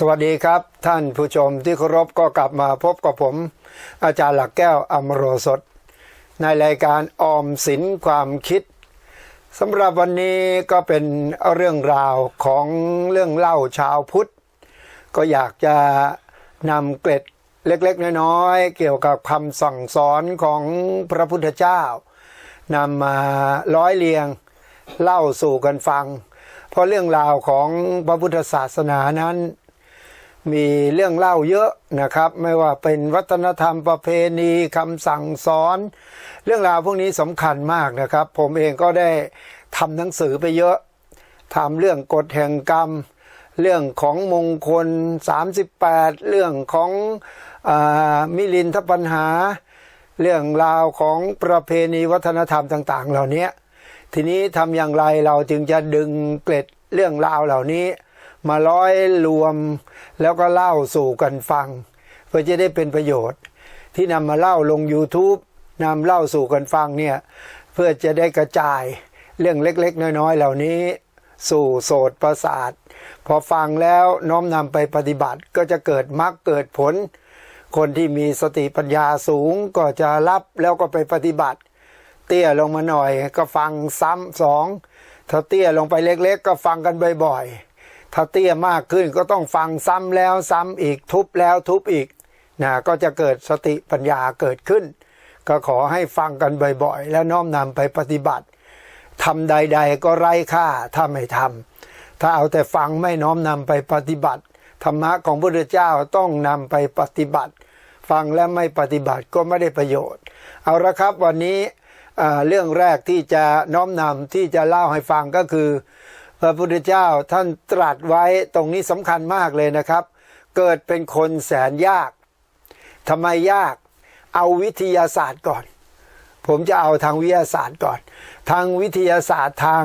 สวัสดีครับ ท่านผู้ชมที่เคารพก็กลับมาพบกับผม อาจารย์หลักแก้วอมโรสดในรายการออมสินความคิดสำหรับวันนี้ก็เป็นเรื่องราวของเรื่องเล่าชาวพุทธ ก็อยากจะนำเกร็ดเล็กๆ น้อยๆ เกี่ยวกับคำสั่งสอนของพระพุทธเจ้านำมาร้อยเรียงเล่าสู่กันฟัง เพราะเรื่องราวของพระพุทธศาสนานั้น มีเรื่องเล่าเยอะนะครับ ไม่ว่าเป็นวัฒนธรรมประเพณีคำสั่งสอน เรื่องราวพวกนี้สำคัญมากนะครับ ผมเองก็ได้ทำหนังสือไปเยอะทำเรื่องกฎแห่งกรรม เรื่องของมงคล 38 เรื่องของอมิลินทปัญหา เรื่องราวของประเพณีวัฒนธรรมต่าง ๆ เหล่านี้ทีนี้ทำอย่างไรเราจึงจะดึงเกล็ดเรื่องราวเหล่านี้ มาร้อยรวม แล้วก็เล่าสู่กันฟัง เพื่อจะได้เป็นประโยชน์ ที่นำมาเล่าลง YouTube นำเล่าสู่กันฟังเนี่ยเพื่อจะได้กระจายเรื่องเล็กๆ น้อยๆ เหล่านี้ สู่โสตประสาท พอฟังแล้วน้อมนำไปปฏิบัติก็จะเกิดมรรคเกิดผล คนที่มีสติปัญญาสูงก็จะรับแล้วก็ไปปฏิบัติ เตี้ยลงมาหน่อยก็ฟังซ้ำสองถ้าเตี้ยลงไปเล็ก ๆ ก็ฟังกันบ่อยๆ ถ้าเตี้ยมากขึ้นก็ต้องฟังซ้ำแล้วซ้ำอีกทุบแล้วทุบอีกนะก็จะเกิดสติปัญญาเกิดขึ้น ก็ขอให้ฟังกันบ่อยๆ แล้วน้อมนำไปปฏิบัติทำใด ๆ ก็ไร้ค่าถ้าไม่ทำถ้าเอาแต่ฟังไม่น้อมนำไปปฏิบัติ ธรรมะของพระพุทธเจ้าต้องนำไปปฏิบัติ ฟังและไม่ปฏิบัติก็ไม่ได้ประโยชน์ เอาละครับวันนี้เรื่องแรกที่จะน้อมนำที่จะเล่าให้ฟังก็คือ พระพุทธเจ้าท่านตรัสไว้ตรงนี้สำคัญมากเลยนะครับ เกิดเป็นคนแสนยากทำไมยากเอาวิทยาศาสตร์ก่อน ผมจะเอาทางวิทยาศาสตร์ก่อน ทางวิทยาศาสตร์ทาง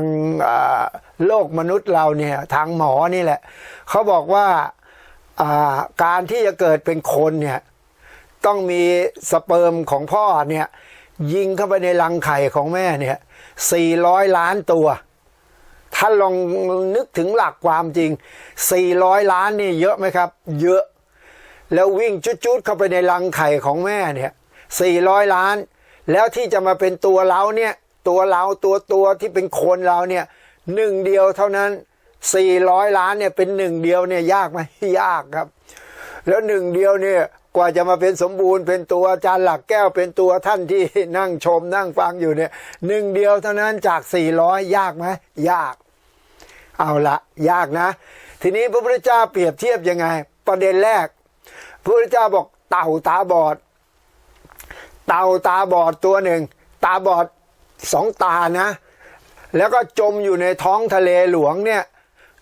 โลกมนุษย์เราเนี่ยทางหมอนี่แหละเขาบอกว่าอ่าการที่จะเกิดเป็นคนเนี่ยต้องมีสเปิร์มของพ่อเนี่ยยิงเข้าไปในรังไข่ของแม่เนี่ย400 ล้านตัว ท่านลองนึกถึงหลักความจริง 400 ล้านนี่เยอะไหมครับ เยอะ แล้ววิ่งจุดๆเข้าไปในรังไข่ของแม่เนี่ย400 ล้าน แล้วที่จะมาเป็นตัวเราเนี่ยตัวเราตัวตัวที่เป็นคนเราเนี่ยหนึ่งเดียวเท่านั้น 400 ล้านเนี่ยเป็นหนึ่งเดียวเนี่ยยากไหมยากครับ แล้วหนึ่งเดียวเนี่ยกว่าจะมาเป็นสมบูรณ์เป็นตัวอาจารย์หลักแก้วเป็นตัวท่านที่นั่งชมนั่งฟังอยู่เนี่ยหนึ่งเดียวเท่านั้นจาก 400 ยากไหมยาก เอาละยากนะ ทีนี้พระพุทธเจ้าเปรียบเทียบยังไง ประเด็นแรก พระพุทธเจ้าบอกเต่าตาบอด เต่าตาบอดตัวหนึ่ง ตาบอดสองตานะ แล้วก็จมอยู่ในท้องทะเลหลวงเนี่ย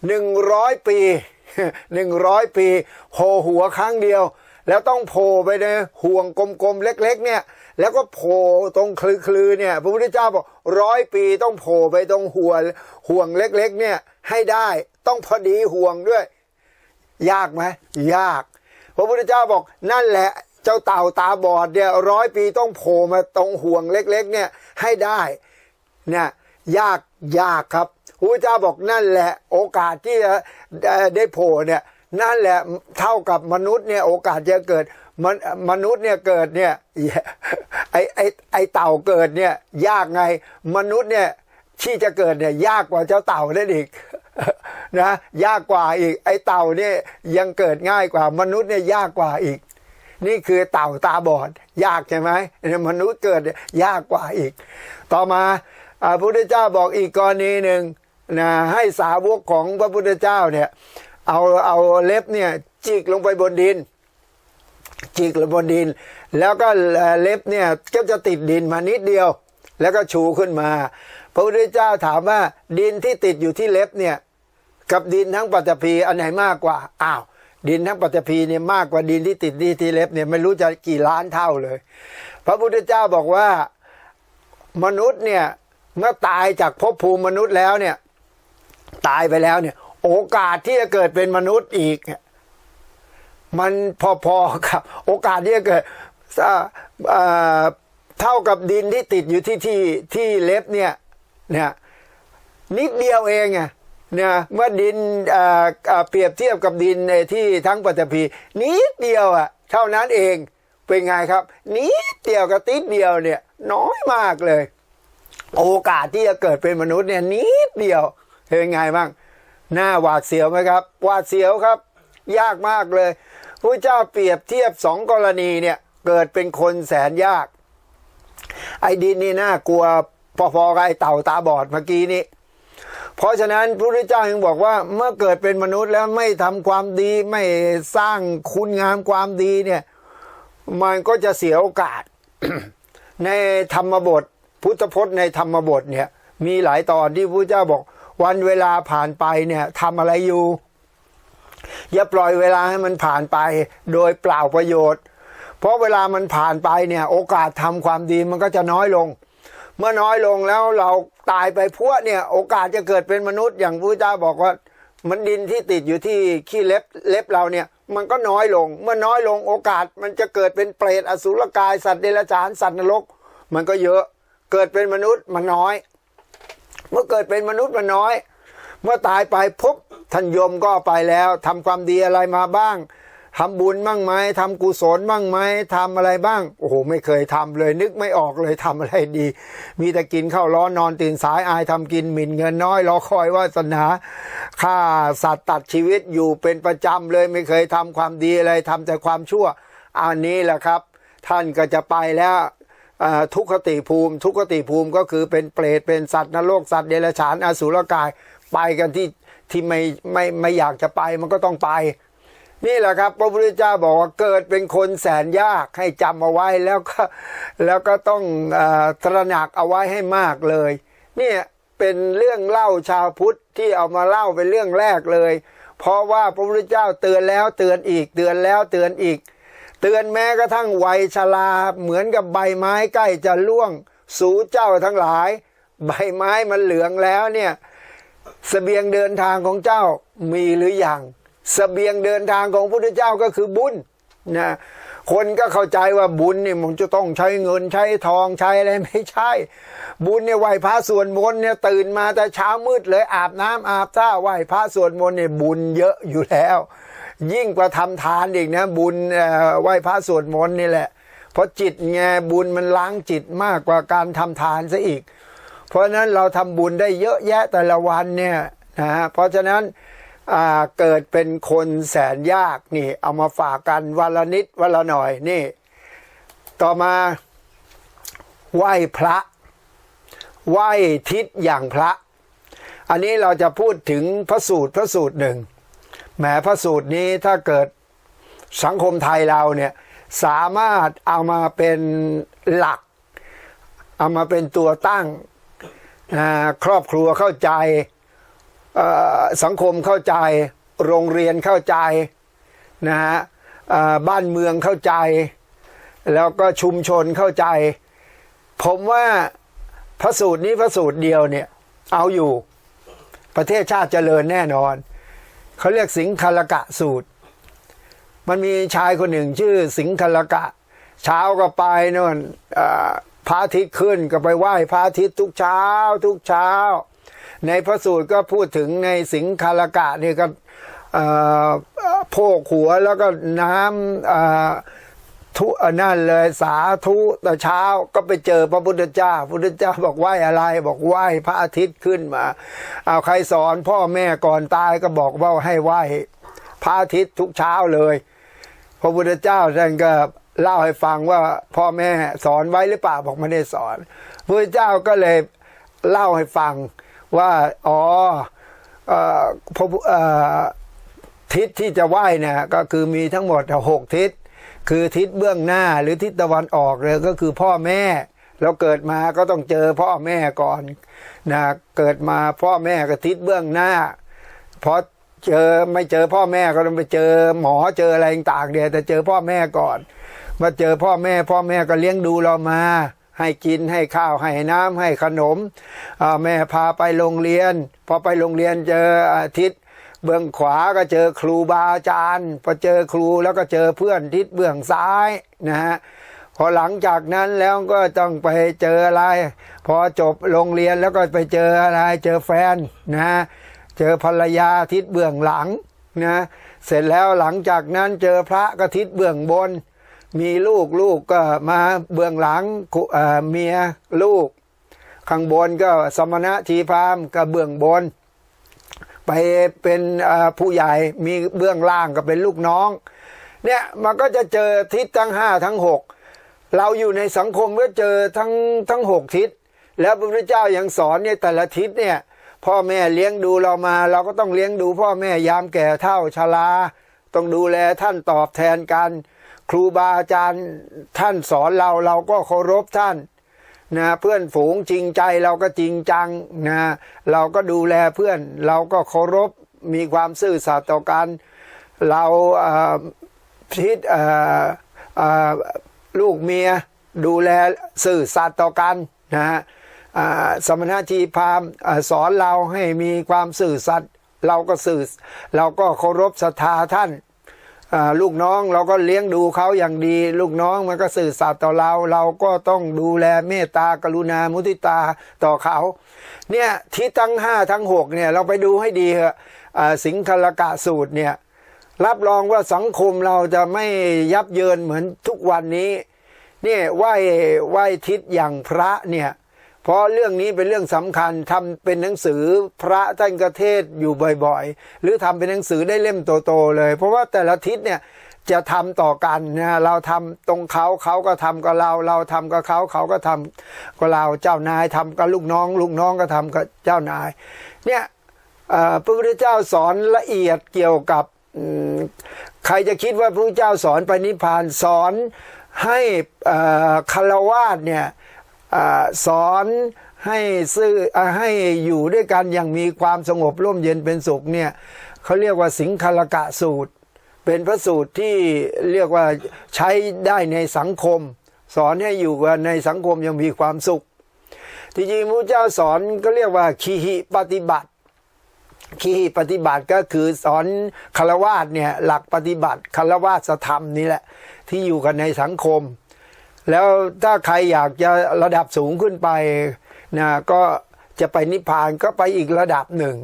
หนึ่งร้อยปีหนึ่งร้อยปีโผล่หัวครั้งเดียว แล้วต้องโผล่ไปในห่วงกลมๆเล็ก ๆ เนี่ย แล้วก็โผล่ตรงคลือๆเนี่ย พระพุทธเจ้าบอกร้อยปีต้องโผล่ไปตรงห่วห่วงเล็ก ๆ เนี่ย ให้ได้ต้องพอดีห่วงด้วย ยากไหมยาก พระพุทธเจ้าบอกนั่นแหละ เจ้าเต่าตาบอดเนี่ยร้อยปีต้องโผล่มาตรงห่วงเล็ก ๆ เนี่ยให้ได้เนี่ยยากยากครับพระพุทธเจ้าบอกนั่นแหละ โอกาสที่จะได้ได้โผล่เนี่ยนั่นแหละเท่ากับมนุษย์เนี่ยโอกาสจะเกิดมันมนุษย์เนี่ยเกิดเนี่ยไอไอไอเต่าเกิดเนี่ยยากไงมนุษย์เนี่ยที่จะเกิดเนี่ยยากกว่าเจ้าเต่าได้อีก นะยากกว่าอีก ไอเต่าเนี่ยยังเกิดง่ายกว่ามนุษย์เนี่ยยากกว่าอีก นี่คือเต่าตาบอด ยากใช่ไหมมนุษย์เกิดยากกว่าอีก ต่อมาพระพุทธเจ้าบอกอีกกรณีหนึ่งนะให้สาวกของพระพุทธเจ้าเนี่ยเอาเอาเล็บเนี่ยจิกลงไปบนดิน จิกลงบนดิน แล้วก็เล็บเนี่ยก็จะติดดินมานิดเดียว แล้วก็ชูขึ้นมา พระพุทธเจ้าถามว่าดินที่ติดอยู่ที่เล็บเนี่ยกับดินทั้งปัตภีอันไหนมากกว่าอ้าวดินทั้งปัตภีเนี่ยมากกว่าดินที่ติดที่ที่เล็บเนี่ยไม่รู้จะกี่ล้านเท่าเลย พระพุทธเจ้าบอกว่ามนุษย์เนี่ยเมื่อตายจากภพภูมิมนุษย์แล้วเนี่ยตายไปแล้วเนี่ย โอกาสที่จะเกิดเป็นมนุษย์อีก มันพอๆกับ โอกาสที่จะเกิดเท่ากับดินที่ติดอยู่ที่ที่ที่เล็บเนี่ย เนี่ยนิดเดียวเองไงเนี่ยเมื่อดินเปรียบเทียบกับดินในที่ทั้งปัตตภีนิดเดียวอะเท่านั้นเองเป็นไงครับ นิดเดียวกับติดเดียวเนี่ยน้อยมากเลย โอกาสที่จะเกิดเป็นมนุษย์เนี่ยนิดเดียวเป็นไงบ้างหน้าหวาดเสียวไหมครับหวาดเสียวครับ ยากมากเลยพระเจ้าเปรียบเทียบสองกรณีเนี่ยเกิดเป็นคนแสนยาก ไอ้ดินนี่น่ากลัว พอๆกับไอ้เต่าตาบอดเมื่อกี้นี้เพราะฉะนั้นพระพุทธเจ้ายังบอกว่าเมื่อเกิดเป็นมนุษย์แล้วไม่ทำความดีไม่สร้างคุณงามความดีเนี่ย มันก็จะเสียโอกาส ในธรรมบท พุทธพจน์ในธรรมบทเนี่ย มีหลายตอนที่พระเจ้าบอก วันเวลาผ่านไปเนี่ยทำอะไรอยู่ อย่าปล่อยเวลาให้มันผ่านไปโดยเปล่าประโยชน์ เพราะเวลามันผ่านไปเนี่ย โอกาสทำความดีมันก็จะน้อยลง เมื่อน้อยลงแล้วเราตายไปพวกเนี่ย โอกาสจะเกิดเป็นมนุษย์อย่างพระเจ้าบอกว่ามันดินที่ติดอยู่ที่ขี้เล็บเล็บเราเนี่ย มันก็น้อยลง เมื่อน้อยลงโอกาสมันจะเกิดเป็นเปรตอสุรกายสัตว์เดรัจฉานสัตว์นรก มันก็เยอะเกิดเป็นมนุษย์มันน้อย เมื่อเกิดเป็นมนุษย์มันน้อย เมื่อตายไปปุ๊บท่านยมก็ไปแล้วทำความดีอะไรมาบ้าง ทำบุญบ้างไหมทำกุศลบ้างไหมทำอะไรบ้าง โอ้โห ไม่เคยทำเลย นึกไม่ออกเลยทำอะไรดี มีแต่กินข้าวร้อนนอนตื่นสายอายทำกินหมิ่นเงินน้อยรอคอยวาสนาฆ่าสัตว์ตัดชีวิตอยู่เป็นประจำเลยไม่เคยทำความดีอะไรทำแต่ความชั่ว อันนี้แหละครับ ท่านก็จะไปแล้วทุกขติภูมิ ทุกขติภูมิก็คือเป็นเปรตเป็นสัตว์นรกสัตว์เดรัจฉานอสุรกายไปกันที่ที่ไม่ไม่ไม่อยากจะไปมันก็ต้องไป นี่แหละครับ พระพุทธเจ้าบอกว่าเกิดเป็นคนแสนยากให้จำเอาไว้แล้วก็แล้วก็ต้องอตระหนักเอาไว้ให้มากเลย เนี่ยเป็นเรื่องเล่าชาวพุทธที่เอามาเล่าเป็นเรื่องแรกเลย เพราะว่าพระพุทธเจ้าเตือนแล้วเตือนอีกเตือนแล้วเตือนอีก เตือนแม้กระทั่งวัยชราเหมือนกับใบไม้ใกล้จะร่วง สู่เจ้าทั้งหลาย ใบไม้มันเหลืองแล้วเนี่ยสเสบียงเดินทางของเจ้ามีหรืออยัง สเสบียงเดินทางของพระพุทธเจ้าก็คือบุญนะคนก็เข้าใจว่าบุญเนี่ยมันจะต้องใช้เงินใช้ทองใช้อะไรไม่ใช่ บุญเนี่ยไหวพระสวดมนต์เนี่ยตื่นมาแต่เช้ามืดเลยอาบน้ำอาบท่าไหวพระสวดมนต์เนี่ยบุญเยอะอยู่แล้ว ยิ่งกว่าทำทานอีกนะ บุญอ่อไหว้พระสวดมนต์นี่แหละ เพราะจิตไงบุญมันล้างจิตมากกว่าการทำทานซะอีก เพราะฉะนั้นเราทำบุญได้เยอะแยะแต่ละวันเนี่ยนะฮะเพราะฉะนั้น เกิดเป็นคนแสนยากนี่ เอามาฝากกันวันละนิดวันละหน่อยนี่ ต่อมาไหว้พระ ไหว้ทิศอย่างพระ อันนี้เราจะพูดถึงพระสูตรพระสูตรหนึ่งแหมพระสูตรนี้ถ้าเกิดสังคมไทยเราเนี่ยสามารถเอามาเป็นหลัก เอามาเป็นตัวตั้งครอบครัวเข้าใจ สังคมเข้าใจ โรงเรียนเข้าใจนะฮะบ้านเมืองเข้าใจ แล้วก็ชุมชนเข้าใจ ผมว่าพระสูตรนี้พระสูตรเดียวเนี่ย เอาอยู่ประเทศชาติเจริญแน่นอน เขาเรียกสิงคลกะสูตร มันมีชายคนหนึ่งชื่อสิงคลกะ เช้าก็ไปโน่นอพระอาทิตย์ขึ้นก็ไปไหว้พระอาทิตย์ทุกเช้า ทุกเช้า ในพระสูตรก็พูดถึงในสิงคาลกะนี่ก็เอ่อโพกหัวแล้วก็น้ำทุนนั่นเลยสาธุแต่เช้าก็ไปเจอพระพุทธเจ้าพุทธเจ้าบอกไหวอะไร บอกไหวพระอาทิตย์ขึ้นมา เอาใครสอนพ่อแม่ก่อนตายก็บอกว่าให้ไหวพระอาทิตย์ทุกเช้าเลย พระพุทธเจ้าท่านก็เล่าให้ฟังว่าพ่อแม่สอนไว้หรือเปล่าบอกไม่ได้สอนพระพุทธเจ้าก็เลยเล่าให้ฟัง ว่าอ๋อพระทิศที่จะไหว้เนี่ยก็คือมีทั้งหมดหกทิศ คือทิศเบื้องหน้าหรือทิศตะวันออกเลยก็คือพ่อแม่เราเกิดมาก็ต้องเจอพ่อแม่ก่อนนะเกิดมาพ่อแม่ก็ทิศเบื้องหน้าพอเจอไม่เจอพ่อแม่ก็ต้องไปเจอหมอเจออะไรต่างเดียวแต่เจอพ่อแม่ก่อนมาเจอพ่อแม่พ่อแม่ก็เลี้ยงดูเรามา ให้กินให้ข้าวให้น้ำให้ขนม แม่พาไปโรงเรียน พอไปโรงเรียนเจออาทิศเบื้องขวาก็เจอครูบาอาจารย์พอเจอครูแล้วก็เจอเพื่อนทิศเบื้องซ้ายนะฮะพอหลังจากนั้นแล้วก็ต้องไปเจออะไร พอจบโรงเรียนแล้วก็ไปเจออะไรเจอแฟนนะฮะเจอภรรยาทิศเบื้องหลังนะเสร็จแล้วหลังจากนั้นเจอพระก็ทิศเบื้องบน มีลูกลูกก็มาเบื้องหลังคุเอ่เมียลูก ข้างบนก็สมณะทีพามก็เบื้องบน ไปเป็นผู้ใหญ่มีเบื้องล่างก็เป็นลูกน้อง เนี่ยมันก็จะเจอทิศทั้งห้าทั้งหกเราอยู่ในสังคมก็เจอทั้งทั้งหกทิศ แล้วพระพุทธเจ้ายังสอนเนี่ยแต่ละทิศเนี่ยพ่อแม่เลี้ยงดูเรามา เราก็ต้องเลี้ยงดูพ่อแม่ยามแก่เฒ่าชราต้องดูแลท่านตอบแทนกัน ครูบาอาจารย์ท่านสอนเราเราก็เคารพท่านนะเพื่อนฝูงจริงใจเราก็จริงจังนะเราก็ดูแลเพื่อน เราก็เคารพมีความซื่อสัตย์ต่อกันเราพิษลูกเมียดูแลสื่อสัตย์ต่อกันนะฮะสมณทีพามสอนเราให้มีความสื่อสัตย์เราก็สื่อเราก็เคารพศรัทธาท่าน ลูกน้องเราก็เลี้ยงดูเขาอย่างดี ลูกน้องมันก็สื่อสัตย์ต่อเรา เราก็ต้องดูแลเมตตากรุณามุทิตาต่อเขา เนี่ยที่ทั้งห้าทั้งหกเนี่ยเราไปดูให้ดีเถอะสิงคลกะสูตรเนี่ยรับรองว่าสังคมเราจะไม่ยับเยินเหมือนทุกวันนี้ เนี่ยไหว้ไหว้ทิศอย่างพระเนี่ย เพราะเรื่องนี้เป็นเรื่องสำคัญทำเป็นหนังสือพระท่านกเทศอยู่บ่อยๆ หรือทำเป็นหนังสือได้เล่มโตๆเลย เพราะว่าแต่ละทิศเนี่ยจะทำต่อกันนะเราทำตรงเขาเขาก็ทำกับเรา เราทำกับเขาเขาก็ทำกับเราเจ้านายทำกับลูกน้อง ลูกน้องก็ทำกับเจ้านาย เนี่ยพระพุทธเจ้าสอนละเอียดเกี่ยวกับใครจะคิดว่าพระพุทธเจ้าสอนไปนิพพานสอนให้คารวาสเนี่ย สอนให้ซื่ออให้อยู่ด้วยกันอย่างมีความสงบร่มเย็นเป็นสุขเนี่ยเขาเรียกว่าสิงคลกะสูตร เป็นพระสูตรที่เรียกว่าใช้ได้ในสังคม สอนให้อยู่กันในสังคมยังมีความสุข ที่จริงพระเจ้าสอนก็เรียกว่าคีหิปฏิบัติคีหิปฏิบัติก็คือสอนคารวาสเนี่ยหลักปฏิบัติคารวาสธรรมนี่แหละที่อยู่กันในสังคม แล้วถ้าใครอยากจะระดับสูงขึ้นไปนะก็จะไปนิพพานก็ไปอีกระดับหนึ่ง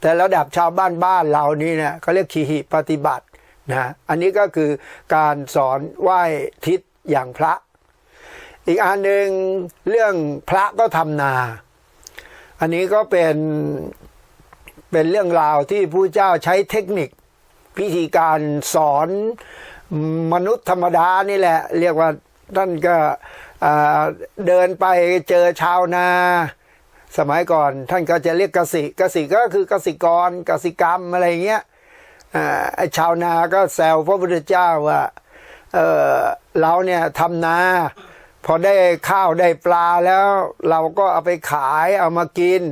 แต่ระดับชาวบ้านบ้านเรานี่เนี่ยเขาเรียกขีหิปฏิบัตินะอันนี้ก็คือการสอนไหว้ทิศอย่างพระ อีกอันหนึ่งเรื่องพระก็ทำนา อันนี้ก็เป็นเป็นเรื่องราวที่ผู้เจ้าใช้เทคนิคพิธีการสอนมนุษย์ธรรมดานี่แหละ เรียกว่า ท่านก็เดินไปเจอชาวนา สมัยก่อนท่านก็จะเรียกกสิกสิก็คือกสิกรกสิกรรมอะไรเงี้ยไอ้ชาวนาก็แซวพระพุทธเจ้าว่าเออเราเนี่ยทำนา พอได้ข้าวได้ปลาแล้ว เราก็เอาไปขายเอามากิน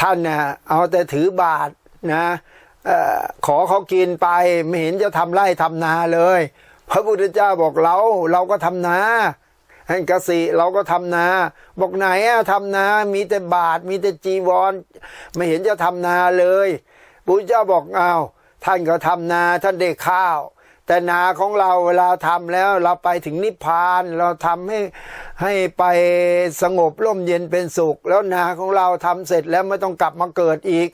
ท่านเนี่ยเอาแต่ถือบาทนะเออขอเขากินไปไม่เห็นจะทำไร่ทำนาเลย พระพุทธเจ้าบอกเรา เราก็ทำนาท่านกสิเราก็ทำนา บอกไหนอะทำนา มีแต่บาท มีแต่จีวร ไม่เห็นจะทำนาเลยพุทธเจ้าบอกอ้าวท่านก็ทำนาท่านได้ข้าว แต่นาของเราเวลาทำแล้ว เราไปถึงนิพพาน เราทำให้ให้ไปสงบร่มเย็นเป็นสุข แล้วนาของเราทำเสร็จแล้วไม่ต้องกลับมาเกิดอีก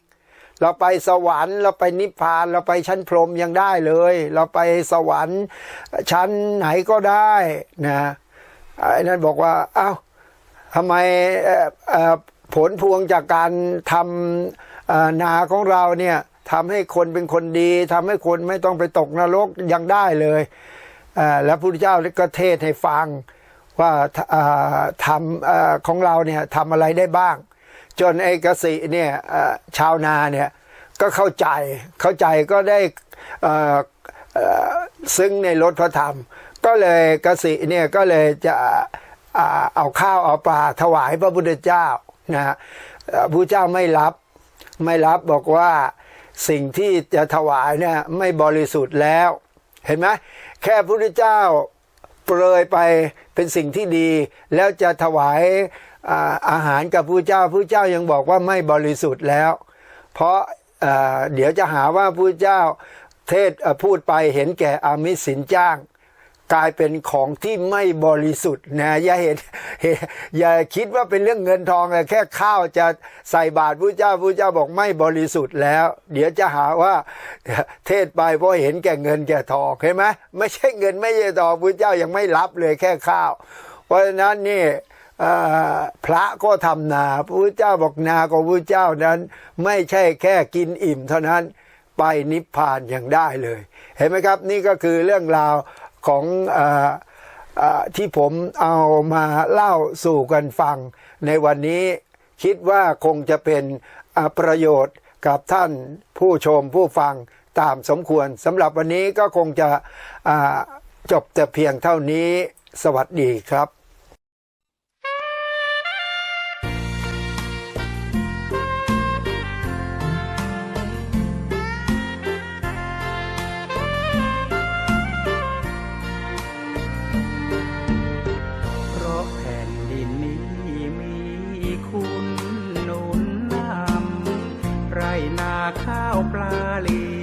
เราไปสวรรค์เราไปนิพพานเราไปชั้นพรหมยังได้เลย เราไปสวรรค์ชั้นไหนก็ได้นะไอ้นั่นบอกว่าเอ้าทำไมผลพวงจากการทำนาของเราเนี่ยทำให้คนเป็นคนดีทำให้คนไม่ต้องไปตกนรกยังได้เลยแล้วพระพุทธเจ้าก็เทศให้ฟังว่าทำของเราเนี่ยทำอะไรได้บ้าง จนไอ้กสิเนี่ยชาวนาเนี่ยก็เข้าใจเข้าใจก็ได้ซึ้งในรถพระธรรม ก็เลยกสิเนี่ยก็เลยจะเอาข้าวเอาปลาถวายพระพุทธเจ้านะพระเจ้าไม่รับไม่รับบอกว่าสิ่งที่จะถวายเนี่ยไม่บริสุทธิ์แล้ว เห็นไหมแค่พระพุทธเจ้าเปรยไปเป็นสิ่งที่ดี แล้วจะถวาย อาหารกับผู้เจ้าผู้เจ้ายังบอกว่าไม่บริสุทธิ์แล้ว เพราะเดี๋ยวจะหาว่าผู้เจ้าเทศพูดไปเห็นแก่อามิสินจ้าง กลายเป็นของที่ไม่บริสุทธิ์นะอย่าเห็นอย่าคิดว่าเป็นเรื่องเงินทองเลยแค่ข้าวจะใส่บาตรพระเจ้าพระเจ้าบอกไม่บริสุทธิ์แล้ว เดี๋ยวจะหาว่าเทศไปเพราะเห็นแก่เงินแก่ทองเห็นไหมไม่ใช่เงินไม่ใช่ทองพระเจ้ายังไม่รับเลยแค่ข้าว เพราะฉะนั้นนี่ พระก็ทำนาพระพุทธเจ้าบอกนาของพระเจ้านั้น ไม่ใช่แค่กินอิ่มเท่านั้นไปนิพพานอย่างได้เลย เห็นไหมครับนี่ก็คือเรื่องราวของออที่ผมเอามาเล่าสู่กันฟัง ในวันนี้คิดว่าคงจะเป็นประโยชน์กับท่านผู้ชมผู้ฟังตามสมควรสำหรับวันนี้ก็คงจะจบแต่เพียงเท่านี้สวัสดีครับ ข้าวปลาเลี